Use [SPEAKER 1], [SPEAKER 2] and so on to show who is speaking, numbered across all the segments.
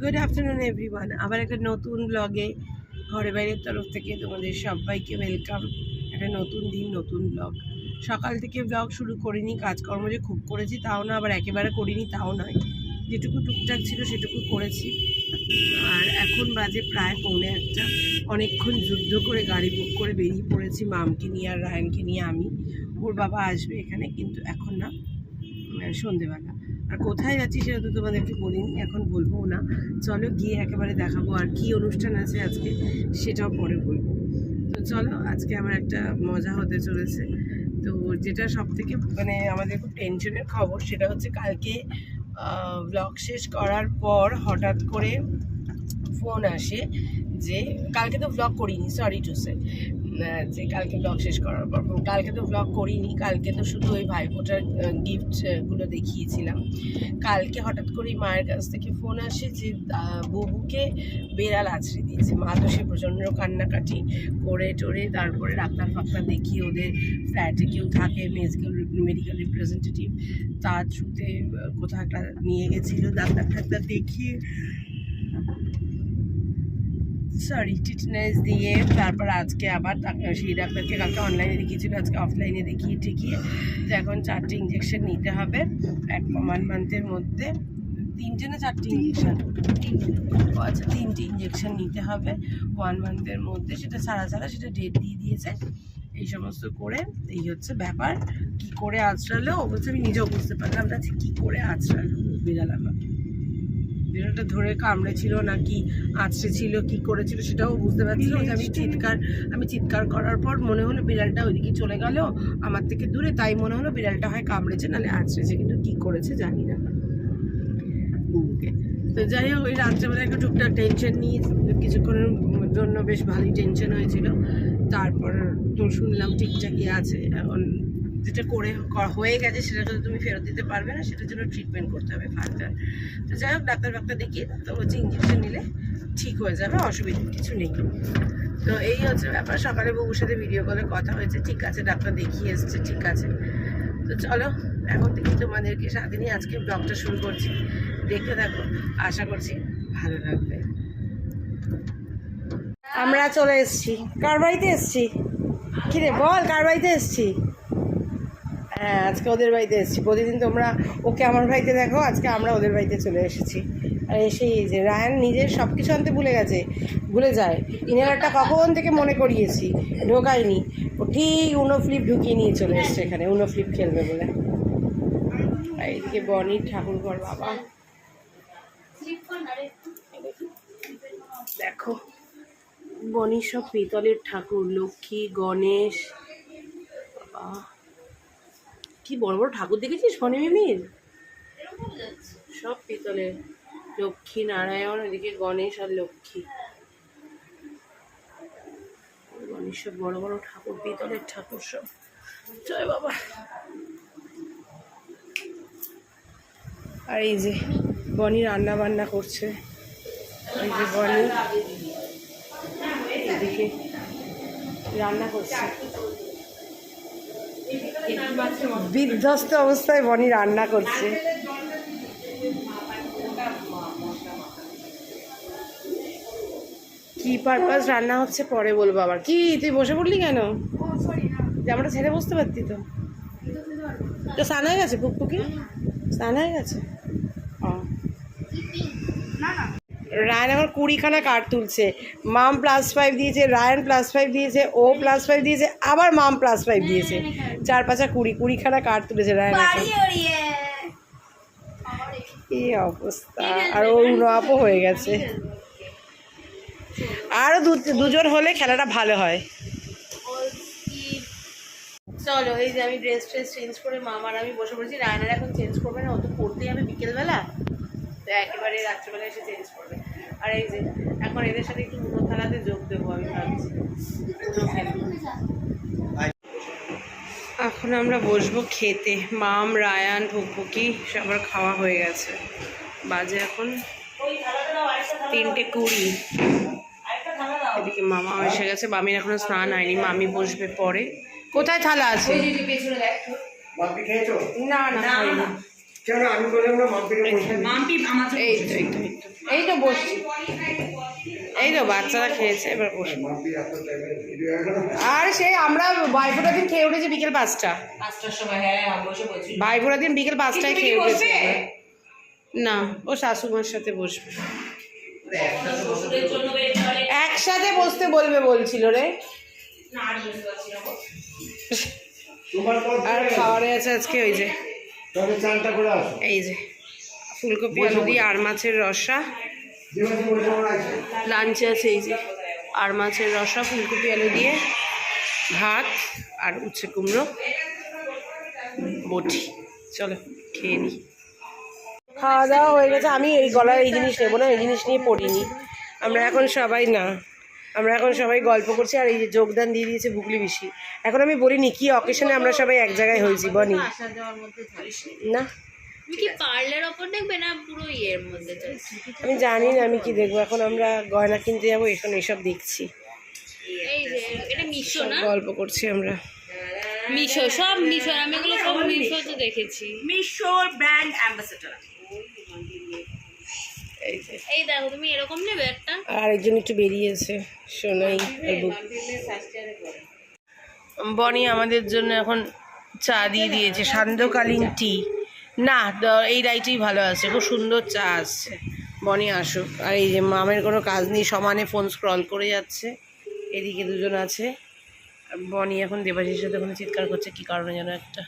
[SPEAKER 1] Good afternoon everyone আবার একটা নতুন ব্লগে ঘরে বাইরের তরফ থেকে তোমাদের সবাইকে ওয়েলকাম একটা নতুন দিন, নতুন ব্লগ সকাল থেকে ব্লগ শুরু করিনি, কাজকর্ম যে খুব করেছি তাও না, আবার একেবারে করিনি তাও নয়। যেটুকু টুকটাক ছিল সেটুকু করেছি। আর এখন বাজে প্রায় পৌনে একটা। অনেকক্ষণ যুদ্ধ করে গাড়ি বুক করে বেরিয়ে পড়েছি মামকে নিয়ে আর রায়নকে নিয়ে আমি। ওর বাবা আসবে এখানে, কিন্তু এখন না সন্ধেবেলা। আর কোথায় যাচ্ছি সেটা তো তোমাদেরকে বলিনি, এখন বলব না। চলো গিয়ে একেবারে দেখাবো আর কি অনুষ্ঠান আছে আজকে, সেটাও পরে বলব। তো চলো, আজকে আমার একটা মজা হতে চলেছে। তো যেটা সব থেকে মানে আমাদের খুব টেনশনের খবর, সেটা হচ্ছে কালকে ব্লগ শেষ করার পর হঠাৎ করে ফোন আসে যে, কালকে তো ব্লগ করিনি সরি টু সে যে কালকে ব্লগ শেষ করার পর কালকে তো ব্লগ করিনি, কালকে তো শুধু ওই ভাইফোঁটার গিফটগুলো দেখিয়েছিলাম। কালকে হঠাৎ করেই মায়ের কাছ থেকে ফোন আসে যে বুবুকে বেড়াল আছড়ে দিয়েছে। মা তো সে প্রচণ্ড কান্নাকাটি করে টোরে, তারপরে ডাক্তার ফাক্তার দেখিয়ে ওদের ফ্ল্যাটে কেউ থাকে মেডিকেল মেডিকেল রিপ্রেজেন্টেটিভ তার থ্রুতে কোথাও একটা নিয়ে গেছিল, ডাক্তার টাক্তার দেখিয়ে। সরি টিটনেস দিয়ে তারপর আজকে আবার সেই ডাক্তারকে কালকে অনলাইনে দেখিয়েছিল আজকে অফলাইনে দেখিয়ে টিকিয়ে তো এখন চারটে ইঞ্জেকশন নিতে হবে এক ওয়ান মান্থের মধ্যে। তিনটে। না চারটে ইঞ্জেকশন ও আচ্ছা তিনটে ইঞ্জেকশন নিতে হবে ওয়ান মান্থের মধ্যে। সেটা ছাড়া ছাড়া সেটা ডেট দিয়ে দিয়েছে। এই সমস্ত করে এই হচ্ছে ব্যাপার। কি করে আঁচড়ালো অবশ্য আমি নিজেও বুঝতে পারলাম না যে কী করে আঁচড়ালো বিড়াল আমার বিড়ালটা ধরে কামড়েছিল নাকি আঁচড়ে ছিল কি করেছিল সেটাও বুঝতে পারছিল যে আমি চিৎকার আমি চিৎকার করার পর মনে হলো বিড়ালটা ওইদিকে চলে গেল আমার থেকে দূরে তাই মনে হলো বিড়ালটা হয় কামড়েছে নাহলে আঁচড়েছে কিন্তু কি করেছে জানি না। বুবুকে তো যাই হোক ওই রাত্রেবেলা একটু টুকটাক টেনশন নিয়ে কিছুক্ষণের জন্য বেশ ভালোই টেনশন হয়েছিল। তারপর তো শুনলাম ঠিকঠাকই আছে এখন যেটা করে হয়ে গেছে সেটা তো তুমি ফেরত দিতে পারবে না, সেটার জন্য ট্রিটমেন্ট করতে হবে ফার্দার। তো যাই হোক ডাক্তার ফাক্তার দেখিয়ে তো হচ্ছে ইঞ্জেকশন নিলে ঠিক হয়ে যাবে, অসুবিধা কিছু নেই। তো এই হচ্ছে ব্যাপার, সকালে বউর সাথে ভিডিও কলে কথা হয়েছে, ঠিক আছে, ডাক্তার দেখিয়ে এসছে, ঠিক আছে। তো চলো, এখন থেকে তোমাদেরকে সাথে আজকে ব্লগটা শুরু করছি। দেখতে থাকো, আশা করছি ভালো লাগবে। আমরা চলে এসছি। কার বাড়িতে এসেছি? কিরে, বল, কার বাড়িতে এসেছি? হ্যাঁ আজকে ওদের বাড়িতে এসেছি। প্রতিদিন তোমরা ওকে আমার বাড়িতে দেখো, আজকে আমরা ওদের বাড়িতে চলে এসেছি। আর এসে এই যে রায়ান নিজের সব কিছু আনতে ভুলে গেছে, ভুলে যায়। ইনহেলারটা কখন থেকে মনে করিয়েছি, ঢোকায়নি। ও ঠিক উনো ফ্লিপ ঢুকিয়ে নিয়ে চলে এসছে এখানে উনো ফ্লিপ খেলবে বলে। আর এইদিকে বনির ঠাকুর ঘর বাবা। দেখো, বনির সব পিতলের ঠাকুর, লক্ষ্মী, গণেশ, বাবা। কি বড় বড় ঠাকুর দেখেছিস ফণি মিমির? সব পিতলের লক্ষ্মী নারায়ণ এদিকে গণেশ আর লক্ষ্মী। গণেশ সব বড় বড় ঠাকুর পিতলের ঠাকুর সব। জয় বাবা। আর এই যে বনি রান্না বান্না করছে। এই যে বনি এদিকে রান্না করছে। বিধ্বস্ত অবস্থায় বনি রান্না করছে। কি পারপাস রান্না হচ্ছে পরে বলব আবার। কি, তুই বসে পড়লি কেন? জামাটা ছেড়ে বসতে পারতি তো। তো স্নান হয়ে গেছে, পুকপুকি? স্নান হয়ে গেছে ও রায়ন আমার কুড়িখানা কার্ড তুলছে। মাম প্লাস ফাইভ দিয়েছে রায়ন প্লাস ফাইভ দিয়েছে ও প্লাস ফাইভ দিয়েছে আবার মাম প্লাস ফাইভ দিয়েছে। চার পাঁচা কুড়ি কুড়িখানা কার্ড তুলেছে রায়ন এখন। কি অবস্থা। আর ও আপও হয়ে গেছে। আরও দুজন হলে খেলাটা ভালো হয়। চলো এই যে আমি ড্রেস ট্রেস চেঞ্জ করে মামার আমি বসে পড়েছি। রায়নার এখন চেঞ্জ করবে না ও তো পড়তে যাবে বিকেলবেলা। তো একেবারে রাত্রেবেলা এসে চেঞ্জ করবে। আর এই যে এখন এদের সাথে একটু উনো খেলাতে যোগ দেবো আমি ভাবছি। এখন আমরা বসবো খেতে। মাম রায়ান ভুকভুকি সবার খাওয়া হয়ে গেছে। বাজে এখন তিনটে কুড়ি। এদিকে মামা এসে গেছে মামির এখনও স্নান হয়নি। মামি বসবে পরে। কোথায় থালা আছে? না না তো এই তো। এই তো বসছি। এই তো বাচ্চারা খেয়েছে এবার বসবো আর সেই আমরা ভাইফোঁটা দিন খেয়ে উঠেছি বিকেল পাঁচটা।
[SPEAKER 2] পাঁচটার সময় হ্যাঁ বসে বলছি।
[SPEAKER 1] ভাইফোঁটা দিন বিকেল পাঁচটায় খেয়ে উঠেছি না ও শাশুমার সাথে বসবে। একসাথে বসতে বলবে বলছিল রে।
[SPEAKER 2] আর
[SPEAKER 1] খাওয়ারে আছে আজকে ওই যে। এই যে ফুলকপি আলু দিয়ে আর মাছের রসা। লাঞ্চে আছে এই যে। আর মাছের রসা, ফুলকপি, আলু দিয়ে ভাত আর উচ্ছে কুমড়ো, বটি। চলো, খেয়ে নিই খাওয়া দাওয়া হয়ে গেছে। আমি এই গলার এই জিনিস নেব না, এই জিনিস নিয়ে পড়িনি। আমরা এখন সবাই না। আমরা এখন সবাই গল্প করছি আর এই যে যোগদান দিয়ে দিয়েছে বুকলি বিশি। এখন আমি বলিনি, কি অকেশনে আমরা সবাই এক জায়গায় হয়েছি, বনি। না।
[SPEAKER 3] কি পার্লার ওপর দেখবে না পুরো ইয়ের মধ্যে
[SPEAKER 1] আমি জানি না আমি কি দেখব? এখন আমরা গয়না কিনতে যাব এখন এসব দেখছি।
[SPEAKER 3] এই যে এটা মিশো না?
[SPEAKER 1] গল্প করছি আমরা।
[SPEAKER 3] মিশো সব মিশো আমি এগুলো সব মিশোতে দেখেছি।
[SPEAKER 2] মিশোর ব্র্যান্ড অ্যাম্বাসেডর।
[SPEAKER 1] এই
[SPEAKER 3] দেখো তুমি এরকম নেবে একটা?
[SPEAKER 1] আর একজন একটু বেরিয়েছে সোনাই বুক। বনি আমাদের জন্য এখন চা দিয়ে দিয়েছে সান্ধ্যকালীন টি না এই রাইটেই ভালো আছে। খুব সুন্দর চা আসছে বনি আসুক আর এই যে মামের কোনো কাজ নেই সমানে ফোন স্ক্রল করে যাচ্ছে। এদিকে দুজন আছে। বনি এখন দেবাশীর সাথে ওখানে চিৎকার করছে কী কারণে যেন একটা।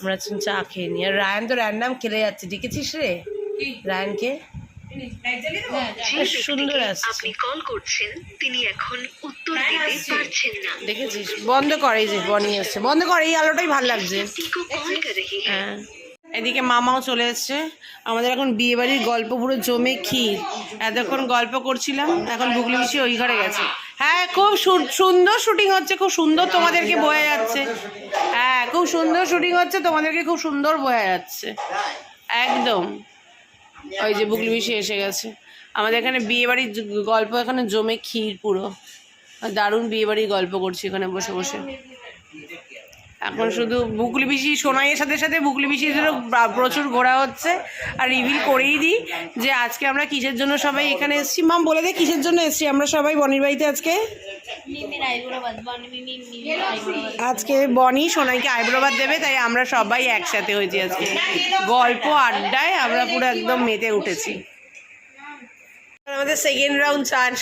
[SPEAKER 1] আমরা চা খেয়ে নিই। আর রায়ান তো রায়ান নাম খেলে যাচ্ছে। ডেকেছিস রে? রায়ানকে? হ্যাঁ, সুন্দর
[SPEAKER 4] কল তিনি এখন
[SPEAKER 1] দেখেছিস? বন্ধ করে যে বনি আসছে বন্ধ করে এই আলোটাই ভালো লাগছে। হ্যাঁ। এদিকে মামাও চলে এসছে। আমাদের এখন বিয়ে বাড়ির গল্প পুরো জমে ক্ষীর। এতক্ষণ গল্প করছিলাম, এখন বুগলি মিশি ওই ঘরে গেছে। হ্যাঁ খুব সুন্দর শুটিং হচ্ছে, খুব সুন্দর তোমাদেরকে বোঝা যাচ্ছে। হ্যাঁ খুব সুন্দর শুটিং হচ্ছে, তোমাদেরকে খুব সুন্দর বোঝা যাচ্ছে। একদম। ওই যে বুগলি মিশি এসে গেছে। আমাদের এখানে বিয়ে বাড়ির গল্প এখানে জমে ক্ষীর পুরো। দারুণ বিয়ে বাড়ির গল্প করছি এখানে বসে বসে। এখন শুধু বুকলি বিশি সোনাইয়ের সাথে সাথে বুকলি বিশিদেরও প্রচুর ঘোরা হচ্ছে। আর রিভিল করেই দিই যে আজকে আমরা কিসের জন্য সবাই এখানে এসছি। মাম বলে দে কিসের জন্য এসেছি? আমরা সবাই বনির বাড়িতে আজকে? আজকে বনি সোনাইকে আইব্রোবাদ দেবে তাই আমরা সবাই একসাথে হয়েছি আজকে। গল্প আড্ডায় আমরা পুরো একদম মেতে উঠেছি। আমাদের সেকেন্ড রাউন্ড চান্স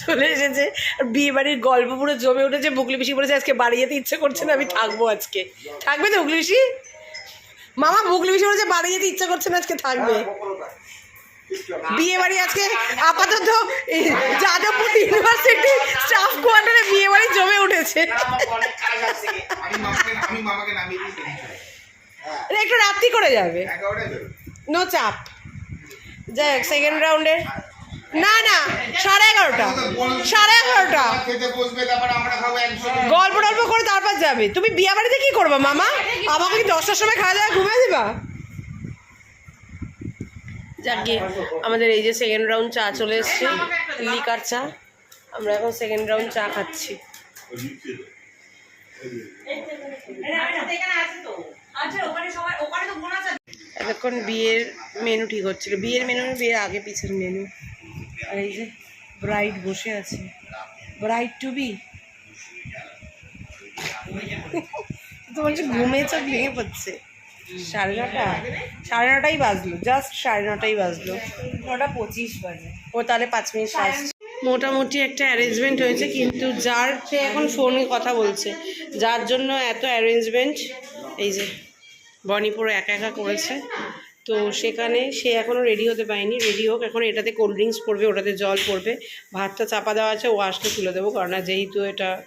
[SPEAKER 1] চলে এসেছে। আর বিয়ে বাড়ির গল্প পুরো জমে উঠেছে। বুকলি পিসি বলেছে আজকে বাড়ি যেতে ইচ্ছে করছে না আমি থাকব আজকে। থাকবে তো বুকলি পিসি? মামা বুকলি পিসি বলেছে বাড়ি যেতে ইচ্ছে করছে না আজকে থাকবে। বিয়ে বাড়ি আজকে আপাতত যাদবপুর ইউনিভার্সিটি স্টাফ কোয়ার্টারে বিয়ে বাড়ি জমে উঠেছে। একটু রাত্রি করে যাবে। নো চাপ। যাই হোক সেকেন্ড রাউন্ডে না না, সাড়ে এগারোটা। সাড়ে এগারোটা। গল্প টল্প করে তারপর যাবে। তুমি বিয়ে বাড়িতে কি করবা, মামা? আমাকে কি দশটার সময় খাওয়া দাওয়া ঘুমিয়ে দেবা? যাকে আমাদের এই যে সেকেন্ড রাউন্ড চা চলে এসছে, লিকার চা। আমরা এখন সেকেন্ড রাউন্ড চা খাচ্ছি। এতক্ষণ বিয়ের মেনু ঠিক হচ্ছিল। বিয়ের মেনু বিয়ের আগে পিছের মেনু আর এই যে ব্রাইড বসে আছে। ব্রাইড টু বি তোমার যে ঘুমে চোখ ভেঙে পড়ছে। সাড়ে নটা? সাড়ে নটাই বাজলো জাস্ট সাড়ে নটাই বাজলো।
[SPEAKER 2] নটা পঁচিশ বাজে।
[SPEAKER 1] ও তাহলে পাঁচ মিনিট আসছে মোটামুটি একটা অ্যারেঞ্জমেন্ট হয়েছে, কিন্তু যার সে এখন ফোনে কথা বলছে। যার জন্য এত অ্যারেঞ্জমেন্ট এই যে, বনি পুরো একা একা করেছে। তো সেখানে সে এখনও রেডি হতে পারেনি রেডি হোক এখন এটাতে কোল্ড ড্রিঙ্কস পড়বে ওটাতে জল পড়বে ভাতটা চাপা দেওয়া আছে ও আসলে তুলে দেবো কারণ যেহেতু এটা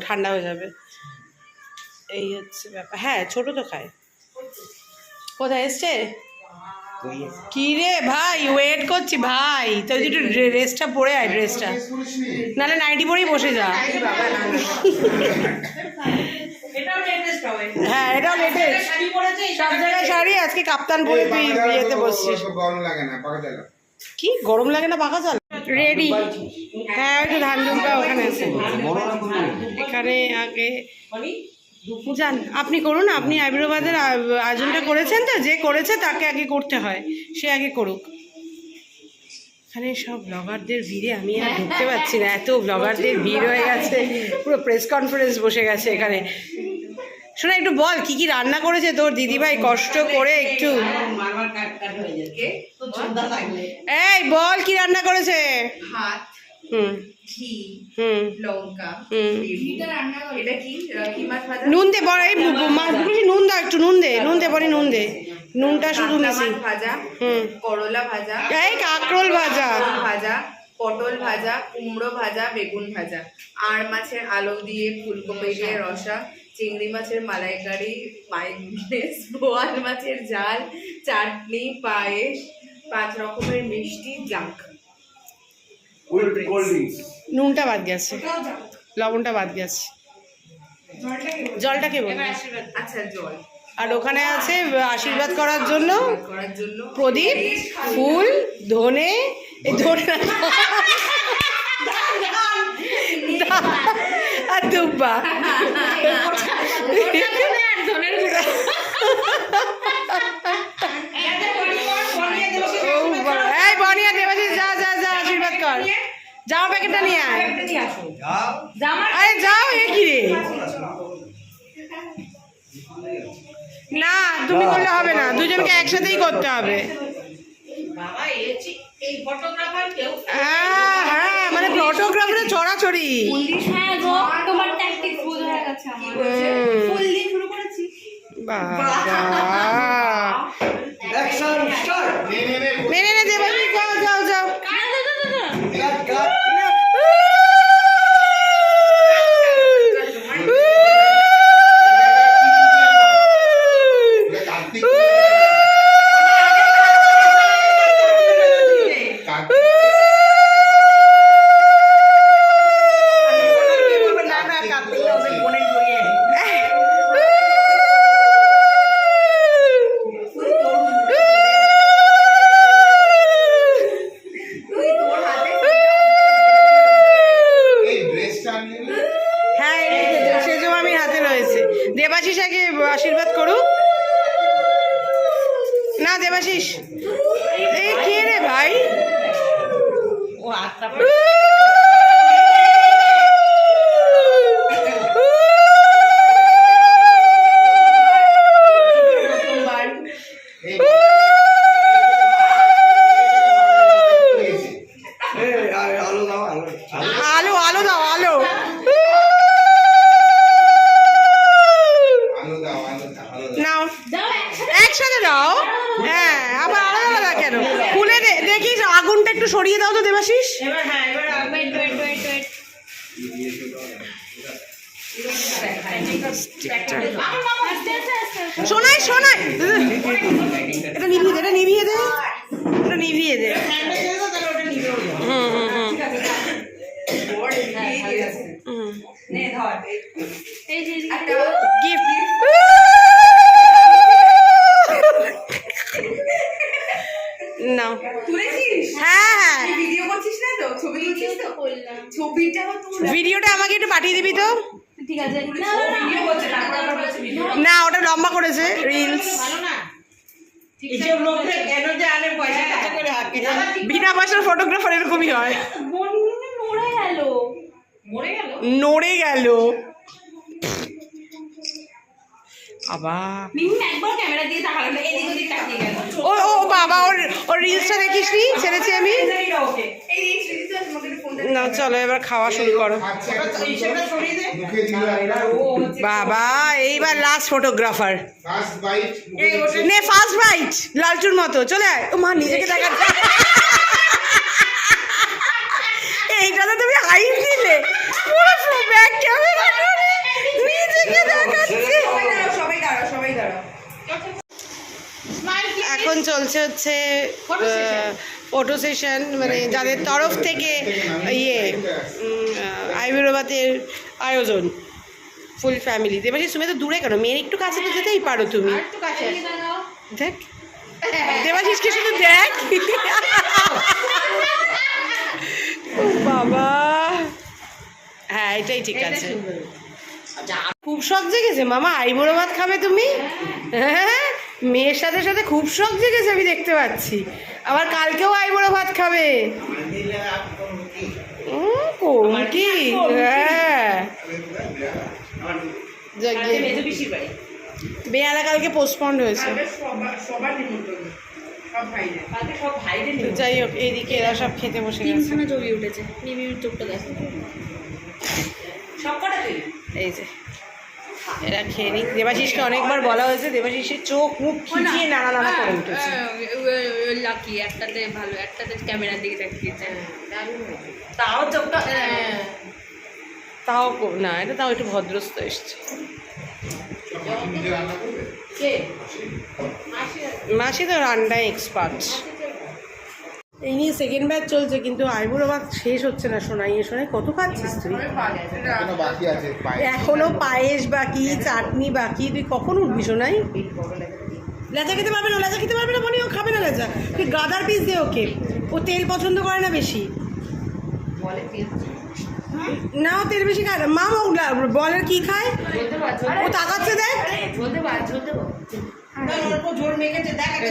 [SPEAKER 1] ঠান্ডা হয়ে যাবে। এই হচ্ছে ব্যাপার। হ্যাঁ ছোটো তো খায়। কোথায় এসছে? কি রে ভাই ওয়েট করছি ভাই। তুই একটু ড্রেসটা পরে আয় ড্রেসটা নাহলে নাইটি পরেই বসে যা। হ্যাঁ এটাও লেটেস্ট। সব জায়গায় শাড়ি আজকে কাপ্তান পরে তুই বিয়েতে বসছিস।
[SPEAKER 5] গরম লাগে না পাকা চালা
[SPEAKER 1] কি গরম লাগে না পাকা চাল রেডি হ্যাঁ একটু ধান জমটা ওখানে আছে। এখানে আগে যান আপনি করুন আপনি আইব্রোবাদের আয়োজনটা করেছেন তো যে করেছে তাকে আগে করতে হয় সে আগে করুক। এখানে সব ব্লগারদের ভিড়ে আমি আর ঢুকতে পারছি না এত ব্লগারদের ভিড় হয়ে গেছে পুরো প্রেস কনফারেন্স বসে গেছে এখানে। শোনা একটু বল কি কি রান্না করেছে তোর দিদিভাই? কষ্ট করে একটু। এই বল কি রান্না করেছে?
[SPEAKER 6] ভাত
[SPEAKER 1] হুম। নুন দে বড় এই নুন দাও একটু নুন দে নুন দে বড়ি নুন দে। নুনটা শুধু মিশি
[SPEAKER 6] ভাজা
[SPEAKER 1] হুম।
[SPEAKER 6] করলা ভাজা
[SPEAKER 1] এই কাঁকরোল ভাজা।
[SPEAKER 6] ভাজা পটল ভাজা কুমড়ো ভাজা বেগুন ভাজা। আর মাছের আলু দিয়ে ফুলকপি দিয়ে রসা। চিংড়ি মাছের মালাইকারি মাইনেস বোয়াল মাছের জাল চাটনি পায়েস পাঁচ রকমের মিষ্টি জাঙ্ক।
[SPEAKER 1] নুনটা বাদ গেছে। লবণটা বাদ গেছে। জলটা কে
[SPEAKER 6] আচ্ছা জল।
[SPEAKER 1] আর ওখানে আছে আশীর্বাদ করার জন্য প্রদীপ ফুল ধনে এই ধনে না। আর দুব্বা। যা যা যা, আশীর্বাদ কর। জামা প্যাকেটটা নিয়ে আয়। আরে যাও এ কি রে। না, তুমি করলে হবে না। দুজনকে একসাথেই করতে হবে। হ্যাঁ হ্যাঁ মানে ফটোগ্রাফারে চড়াচড়ি।
[SPEAKER 3] হ্যাঁ গো তোমার ট্যাকটিক ভুল হয়ে গেছে আমার।
[SPEAKER 1] হুম,
[SPEAKER 6] ফুল দিয়ে শুরু করেছি।
[SPEAKER 1] বাবা
[SPEAKER 5] নে নে নে
[SPEAKER 1] নে নে নে দেবাশিস যাও যাও যাও
[SPEAKER 5] কাট কাট কার্তিক কার্তিক
[SPEAKER 2] না না কার্তিক হবে বোনের বইয়ে
[SPEAKER 5] এই ড্রেসটা আনলি না
[SPEAKER 1] হ্যাঁ আগে আশীর্বাদ করুক। না দেবাশিস। এই কে রে ভাই?
[SPEAKER 2] ও হাতটা
[SPEAKER 6] প্রথমবার
[SPEAKER 5] এই
[SPEAKER 1] আলো আলো দাও আলো
[SPEAKER 5] আলো দাও আলো দাও আলো দাও
[SPEAKER 1] নাও একসাথে দাও। হ্যাঁ আবার আলাদা আলাদা কেন? খুলে দে- দেখিস আগুনটা একটু সরিয়ে দাও তো দেবাশিস।
[SPEAKER 2] হ্যাঁ
[SPEAKER 1] শোনাই শোনাই। এটা নিভিয়ে দে এটা নিভিয়ে দে। এটা নিভিয়ে দে। হুম হুম। হুম হুম
[SPEAKER 2] নে
[SPEAKER 6] তুলেছিস?
[SPEAKER 1] হ্যাঁ হ্যাঁ।
[SPEAKER 6] ভিডিও করছিস না তো? ছবি তুলছিস তো?
[SPEAKER 3] করলাম।
[SPEAKER 6] ছবিটাও তুল
[SPEAKER 1] ভিডিওটা আমাকে একটু পাঠিয়ে দিবি তো?
[SPEAKER 3] ঠিক আছে। না না না।
[SPEAKER 2] ভিডিও করছে তারপর আবার বলছে ভিডিও
[SPEAKER 1] না ওটা লম্বা করেছে রিলস
[SPEAKER 2] ভালো না। এইসব লোকরা কেন যে আনে পয়সা টাকা করে হাঁকে
[SPEAKER 1] বিনা পয়সার ফটোগ্রাফার এরকমই হয়।
[SPEAKER 3] নড়ে গেল?
[SPEAKER 1] নড়ে গেল আবার
[SPEAKER 3] মিমি একবার ক্যামেরা দিয়ে তাকালো না এদিক ওদিক তাকিয়ে গেল।
[SPEAKER 1] ও ও বাবা ওর ওর রিলসটা দেখিস নি ছেড়েছি আমি?
[SPEAKER 2] না
[SPEAKER 1] চলো এবার খাওয়া শুরু করো।
[SPEAKER 5] আচ্ছা
[SPEAKER 2] ও হচ্ছে
[SPEAKER 1] বাবা এইবার লাস্ট ফটোগ্রাফার
[SPEAKER 5] ফার্স্ট বাইট
[SPEAKER 1] নে ফার্স্ট বাইট লালচুর মতো। চলে আয়। ও মা নিজেকে দেখা এইটাতে তুমি হাইট দিলে পুরো ব্যাক ক্যামেরা নিজেকে দেখাচ্ছে
[SPEAKER 6] সবাই দাঁড়াও সবাই দাঁড়াও সবাই দাঁড়াও
[SPEAKER 1] এখন চলছে হচ্ছে ফটো সেশন মানে যাদের তরফ থেকে ইয়ে আইবিরোবাতের আয়োজন ফুল ফ্যামিলি দেবাশিস তুমি তো দূরে কেন? মেয়ের একটু কাছে তো যেতেই পারো তুমি। দেখ। দেবাশিসকে শুধু দেখ। বাবা। হ্যাঁ এটাই ঠিক আছে। খুব শখ জেগেছে মামা। আইবুড়ো ভাত খাবে তুমি? হ্যাঁ মেয়ের সাথে সাথে খুব শখ জেগেছে আমি দেখতে পাচ্ছি। আবার কালকেও আইবুড়ো ভাত খাবে। কৌমুটি হ্যাঁ। বেহালা কালকে পোস্টপন্ড হয়েছে। যাই হোক এইদিকে এরা সব খেতে বসে গেছে।
[SPEAKER 3] ছবি উঠেছে। চোখটা দেখো।
[SPEAKER 1] এই যে। এরা খেয়ে নিক। দেবাশিসকে অনেকবার বলা হয়েছে দেবাশিসের চোখ মুখ খিচিয়ে নানা নানা করে উঠেছে।
[SPEAKER 3] লাকি একটাতে ভালো একটাতে ক্যামেরার দিকে তাকিয়েছে
[SPEAKER 2] তাও চোখটা
[SPEAKER 1] তাও না এটা তাও একটু ভদ্রস্থ এসছে। মাসি? তো রান্নায় এক্সপার্ট এই নিয়ে সেকেন্ড ব্যাচ চলছে কিন্তু আইবুড়ো ভাত শেষ হচ্ছে না সোনাই। এ সোনাই কত খাচ্ছিস তুই? এখনও পায়েস। বাকি চাটনি বাকি তুই কখন উঠবি সোনাই? লেচা খেতে পারবে না লেচা খেতে পারবে না মনে ও খাবে না লেচা। তুই গাদার পিস দে ওকে। ও তেল পছন্দ করে না বেশি। না ও তেল বেশি খায় না। মা বলের কি খায়? ও তাকাচ্ছে দেখ।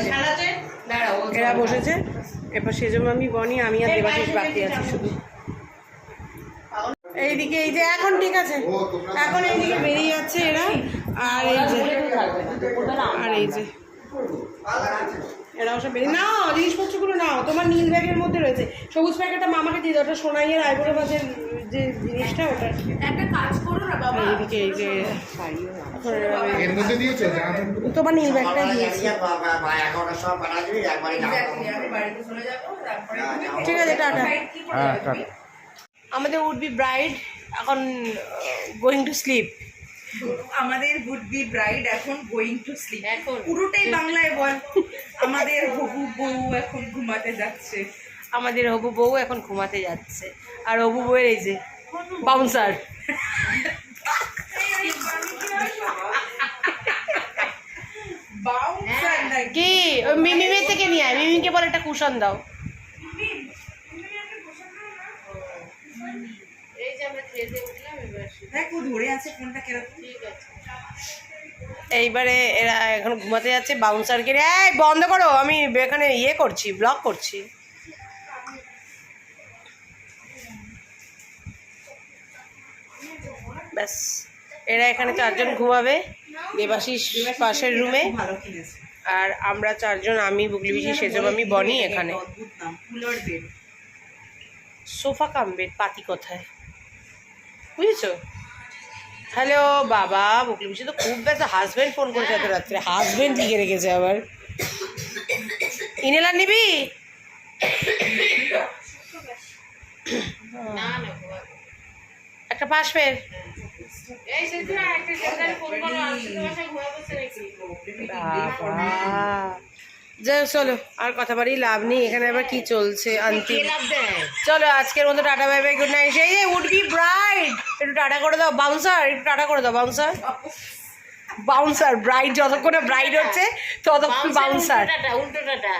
[SPEAKER 2] ছাড়াতে।
[SPEAKER 1] এরা বসেছে। এরপর সেজন্য আমি বনি, আমি আর দেবাশিস বাকি আছি শুধু। এইদিকে, এই যে এখন ঠিক আছে। এখন এইদিকে বেরিয়ে যাচ্ছে এরা। আর এই যে, আর এই যে। এরাও সব বেরিয়ে নাও, জিনিসপত্রগুলো নাও। তোমার নীল ব্যাগের মধ্যে রয়েছে। সবুজ প্যাকেটটা মামাকে দিয়ে দাও, ওটা সোনাইয়ের আইবুড়ো মাছের যে জিনিসটা ওটা
[SPEAKER 6] একটা কাজ করো না বাবা।
[SPEAKER 1] এইদিকে এই যে এখন এর
[SPEAKER 5] মধ্যে দিয়েছে
[SPEAKER 1] তোমার নীল ব্যাগটা দিয়েছি।
[SPEAKER 6] Exactly, আমি বাড়িতে চলে যাব তারপরে
[SPEAKER 1] ঠিক আছে টাটা।
[SPEAKER 5] হ্যাঁ,
[SPEAKER 6] যাবে?
[SPEAKER 1] আমাদের উড বি ব্রাইড এখন গোয়িং টু স্লিপ
[SPEAKER 6] আমাদের উড বি ব্রাইড এখন গোয়িং টু স্লিপ
[SPEAKER 3] এখন।
[SPEAKER 6] পুরোটাই বাংলায় বল। আমাদের হবু বউ এখন ঘুমাতে যাচ্ছে।
[SPEAKER 1] আমাদের হবু বউ এখন ঘুমাতে যাচ্ছে। আর হবু বউয়ের এই যে বাউন্সার
[SPEAKER 6] বাউন্সার
[SPEAKER 1] কি? ওই মিমিমের থেকে নিয়ে আয়। মিমিকে বলে একটা কুশন দাও।
[SPEAKER 3] এই যে আমরা খেয়ে দিয়ে উঠলাম এবার
[SPEAKER 6] দেখ ও ধরে আছে ফোনটা কীরকম?
[SPEAKER 3] ঠিক আছে।
[SPEAKER 1] এইবারে এরা এখন ঘুমাতে যাচ্ছে বাউন্সারকে এই বন্ধ করো আমি এখানে ইয়ে করছি ব্লগ করছি। ব্যাস। এরা এখানে চারজন ঘুমাবে, দেবাশিস পাশের রুমে, আর আমরা চারজন, আমি, বুগলি বিশি সেজব আমি বনি এখানে। সোফা কাম বেড পাতি কোথায়? বুঝেছ? হ্যালো, বাবা বকলি বিশি তো খুব ব্যস্ত হাজব্যান্ড ফোন করেছে এত রাত্রে। হাজব্যান্ড লিখে রেখেছে আবার। ইনেলার নিবি? একটা পাশ ফের। যাই হোক, চলো আর কথা বাড়ি লাভ নেই এখানে আবার কি চলছে আন্তি চলো আজকের মতো tata bye bye good night সেই যে উড বি ব্রাইড একটু টাটা করে দাও বাউন্সার একটু টাটা করে দাও বাউন্সার বাউন্সার ব্রাইড যতক্ষণ ব্রাইড হচ্ছে ততক্ষণ বাউন্সার
[SPEAKER 3] টাটা উল্টো টাটা।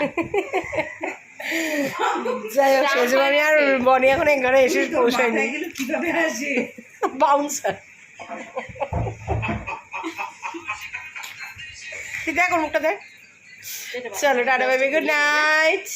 [SPEAKER 1] যাই হোক সেজন্য আমি আর বনি এখন এখানে এসে
[SPEAKER 6] কীভাবে আসে?
[SPEAKER 1] বাউন্সার দেখ মুখটা দেখ চলো টাটা বাই গুড নাইট